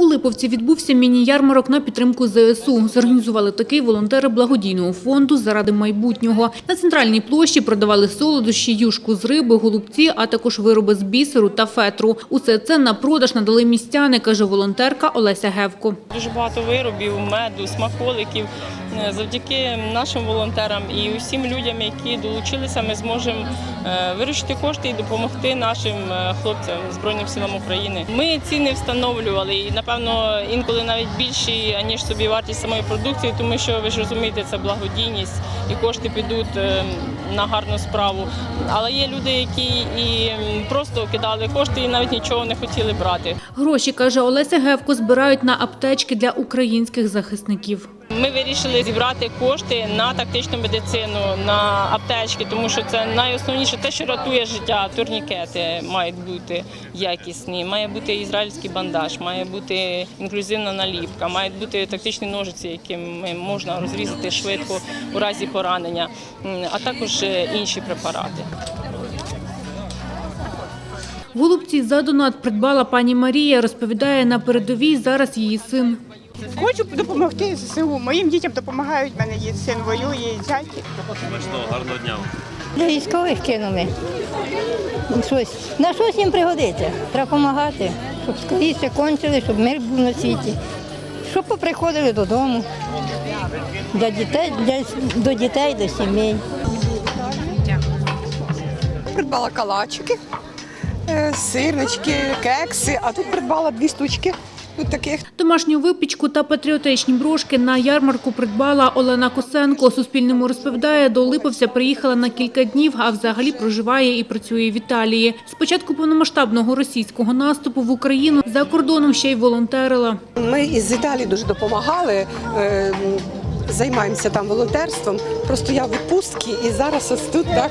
У Липовці відбувся міні-ярмарок на підтримку ЗСУ. Зорганізували такий волонтери благодійного фонду заради майбутнього. На центральній площі продавали солодощі, юшку з риби, голубці, а також вироби з бісеру та фетру. Усе це на продаж надали містяни, каже волонтерка Олеся Гевко. Дуже багато виробів, меду, смаколиків. Е, Завдяки нашим волонтерам і усім людям, які долучилися, ми зможемо е, виручити кошти і допомогти нашим е, хлопцям Збройним силам України. Ми ціни встановлювали і напевно інколи навіть більші аніж собі вартість самої продукції, тому що ви ж розумієте, це благодійність і кошти підуть е, на гарну справу. Але є люди, які і просто кидали кошти і навіть нічого не хотіли брати. Гроші, каже Олеся Гевко, збирають на аптечки для українських захисників. Ми вирішили зібрати кошти на тактичну медицину, на аптечки, тому що це найосновніше те, що рятує життя. Турнікети мають бути якісні, має бути ізраїльський бандаж, має бути інклюзивна наліпка, мають бути тактичні ножиці, якими можна розрізати швидко у разі поранення, а також е, інші препарати. Голубці за донат придбала пані Марія. Розповідає, на передовій зараз її син. Хочу допомогти ЗСУ. Моїм дітям допомагають. У мене є син воює, і зять. Смачного, гарного дня. Для військових кинули. Щось. На щось їм пригодиться. Треба допомагати, щоб скоріше кончили, щоб мир був на світі. Щоб поприходили додому. Для дітей, для, до дітей, до сімей. Придбала калачики, е, сирнички, кекси, а тут придбала дві штучки. Таких Домашню випічку та патріотичні брошки на ярмарку придбала Олена Косенко. Суспільному розповідає, до Липовця приїхала на кілька днів, а взагалі проживає і працює в Італії. З початку повномасштабного російського наступу в Україну за кордоном ще й волонтерила. ми із Італії дуже допомагали. Займаємося там волонтерством. Просто я в відпустці і зараз ось тут так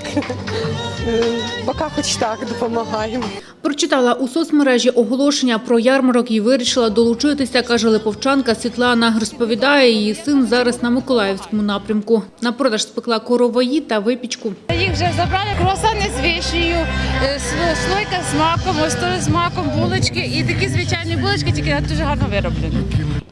е, поки хоч так допомагаємо. Прочитала у соцмережі оголошення про ярмарок і вирішила долучитися, каже липовчанка Світлана. Розповідає, її син зараз на Миколаївському напрямку. На продаж спекла короваї та випічку. Їх вже забрали круасани з вишнею, е, слойка з маком, ось з маком, булочки і такі звичайні булочки, тільки дуже гарно вироблені.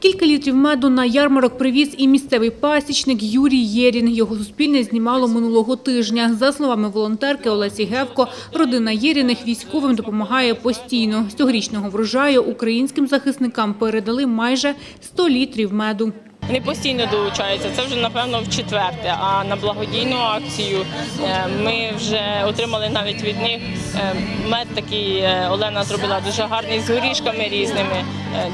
Кілька літрів меду на ярмарок привіз і місцевий пасічник Юрій Єрін. Його суспільне знімало минулого тижня. За словами волонтерки Олесі Гевко, родина Єріних військовим допомагає постійно. З цьогорічного врожаю українським захисникам передали майже 100 літрів меду. Вони постійно долучаються. Це вже напевно в четверте. А на благодійну акцію е, ми вже отримали навіть від них е, мед такий. е, Олена зробила дуже гарний з горішками різними,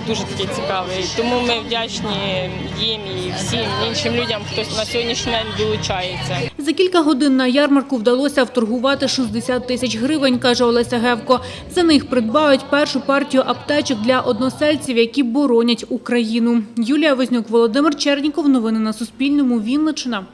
дуже такий цікавий. Тому ми вдячні їм і всім іншим людям, хто на сьогоднішній день долучається. За кілька годин на ярмарку вдалося вторгувати 60 тисяч гривень, каже Олеся Гевко. За них придбають першу партію аптечок для односельців, які боронять Україну. Юлія Вознюк, Володимир Черніков. Новини на Суспільному. Вінниччина.